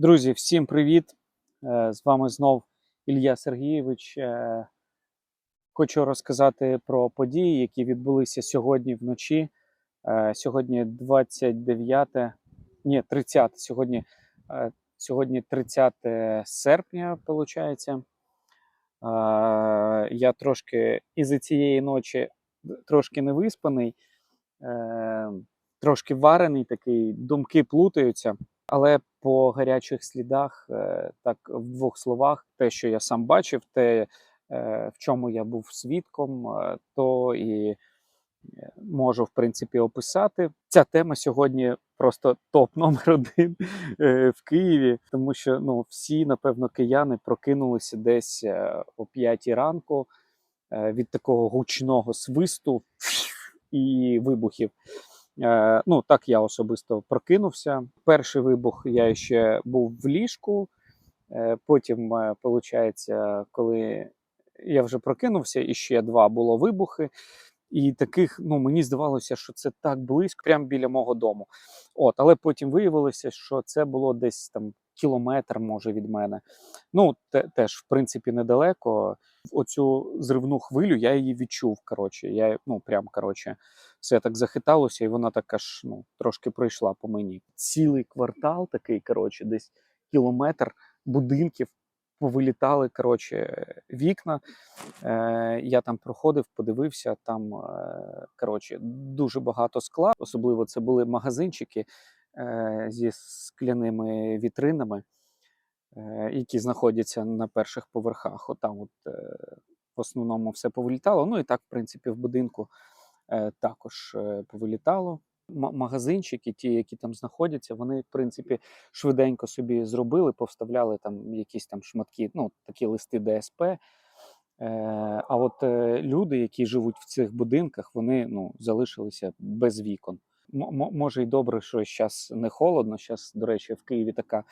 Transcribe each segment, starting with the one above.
Друзі, всім привіт! Е, З вами знов Ілля Сергійович. Е, Хочу розказати про події, які відбулися сьогодні вночі. Е, Сьогодні 29, ні, 30, сьогодні, сьогодні 30 серпня, виходить. Я трошки із-за цієї ночі трошки не виспаний, трошки варений такий, думки плутаються. Але по гарячих слідах, е, так в двох словах, те, що я сам бачив, те, е, в чому я був свідком, е, то і можу в принципі описати. Ця тема сьогодні просто топ номер один в Києві, тому що ну всі, напевно, кияни прокинулися десь о 5 ранку від такого гучного свисту і вибухів. Е, ну, так я особисто прокинувся. Перший вибух я ще був в ліжку. Е, потім, виходить, коли я вже прокинувся, і ще два було вибухи. І таких, ну мені здавалося, що це так близько, прямо біля мого дому. От, але потім виявилося, що це було десь там кілометр, може, від мене. Ну, те, теж, в принципі, недалеко. Оцю зривну хвилю я її відчув. Коротше, я ну прям коротше, все так захиталося, і вона так аж ну, трошки пройшла по мені. Цілий квартал такий, коротше, десь кілометр будинків повилітали коротше, вікна. Е, Я там проходив, подивився. Там е, коротше, дуже багато скла. Особливо це були магазинчики зі скляними вітринами, е, які знаходяться на перших поверхах. Отам, от, е, в основному, все повилітало. Ну і так, в принципі, в будинку е, також е, повилітало. Магазинчики, ті, які там знаходяться, вони, в принципі, швиденько собі зробили, повставляли там якісь там шматки, ну, такі листи ДСП. Е, а от е, люди, які живуть в цих будинках, вони ну, залишилися без вікон. Може, й добре, що зараз не холодно. Зараз, до речі, в Києві така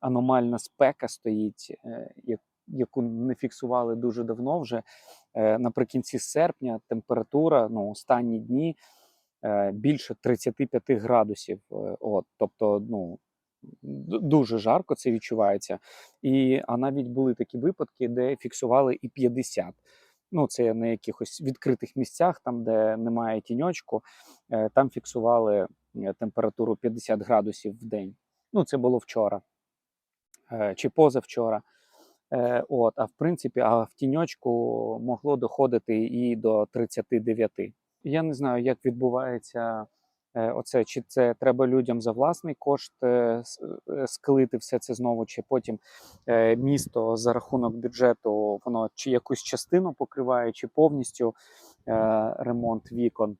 аномальна спека стоїть, е, як- яку не фіксували дуже давно вже. Е, наприкінці серпня температура, ну, останні дні е, більше 35 градусів. От, тобто, ну, дуже жарко це відчувається. І, а навіть були такі випадки, де фіксували і 50. Ну, це на якихось відкритих місцях, там, де немає тіньочку, е, там фіксували е, температуру 50 градусів в день. Ну, це було вчора е, чи позавчора. От, а в принципі, а в тіньочку могло доходити і до 39. Я не знаю, як відбувається оце, чи це треба людям за власний кошт е, е, склити все це знову, чи потім е, місто за рахунок бюджету воно чи якусь частину покриває, чи повністю е, ремонт вікон.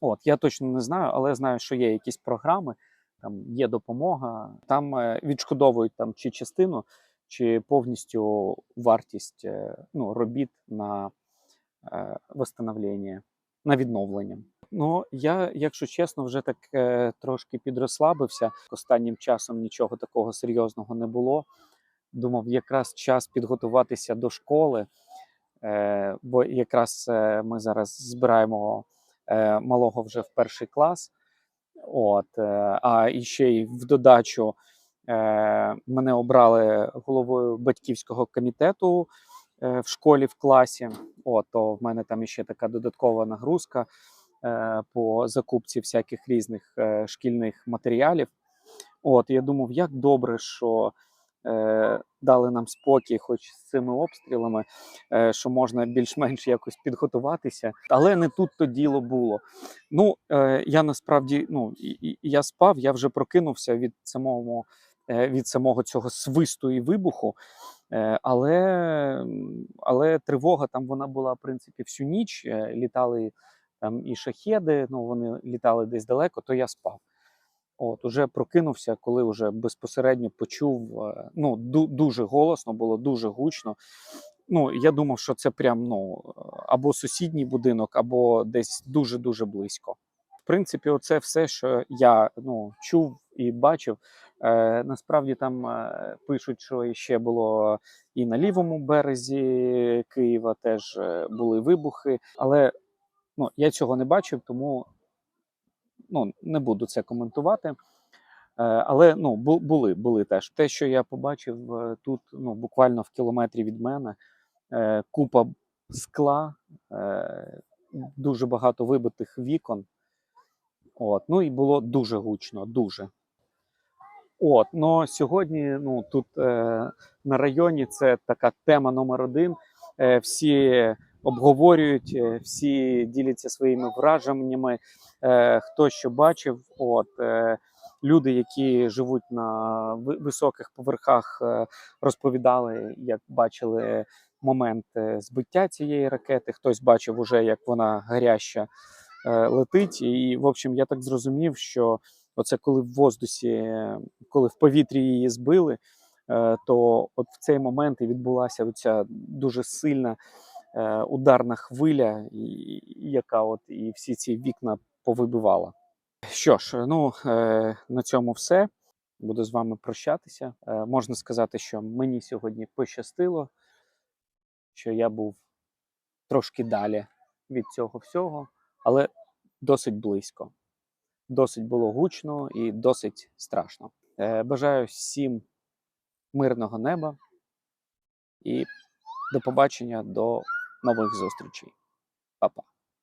От, я точно не знаю, але знаю, що є якісь програми, там є допомога, там е, відшкодовують там чи частину, чи повністю вартість е, ну, робіт на е, восстановлення, на відновлення. Ну, я, якщо чесно, вже так е, трошки підрослабився. Останнім часом нічого такого серйозного не було. Думав, якраз час підготуватися до школи, е, бо якраз е, ми зараз збираємо е, малого вже в перший клас. От, е, а і ще й в додачу е, мене обрали головою батьківського комітету в школі в класі. От, то в мене там ще така додаткова нагрузка е, по закупці всяких різних е, шкільних матеріалів. От, я думав, як добре, що е, дали нам спокій, хоч з цими обстрілами, е, що можна більш-менш якось підготуватися. Але не тут то діло було. Ну, е, я насправді ну, і, і- я спав, я вже прокинувся від самого, е, від самого цього свисту і вибуху. Е, але, але тривога там вона була, в принципі, всю ніч. Е, літали там і шахеди, ну вони літали десь далеко, то я спав. От, уже прокинувся, коли вже безпосередньо почув. е, Ну, ду- дуже голосно було, дуже гучно. Ну, я думав, що це прям ну, або сусідній будинок, або десь дуже-дуже близько. В принципі, оце все, що я ну, чув і бачив. Е, насправді там е, пишуть, що ще було і на лівому березі Києва теж е, були вибухи. Але ну, я цього не бачив, тому ну, не буду це коментувати. Але ну, бу- були, були теж. Те, що я побачив тут, ну, буквально в кілометрі від мене, купа скла, дуже багато вибитих вікон. От, ну і було дуже гучно, дуже. От, ну сьогодні ну, тут е, на районі це така тема номер один. Е, всі обговорюють, е, всі діляться своїми враженнями, е, хто що бачив. От, е, люди, які живуть на високих поверхах, е, розповідали, як бачили момент е, збиття цієї ракети. Хтось бачив уже, як вона гаряча е, летить. І, в общем, я так зрозумів, що оце коли в воздусі, коли в повітрі її збили, е, то от в цей момент і відбулася оця дуже сильна е, ударна хвиля, яка от і всі ці вікна повибивала. Що ж, ну е, на цьому все. Буду з вами прощатися. Можна сказати, що мені сьогодні пощастило, що я був трошки далі від цього всього, але досить близько. Досить було гучно і досить страшно. Е, бажаю всім мирного неба і до побачення до нових зустрічей. Па-па.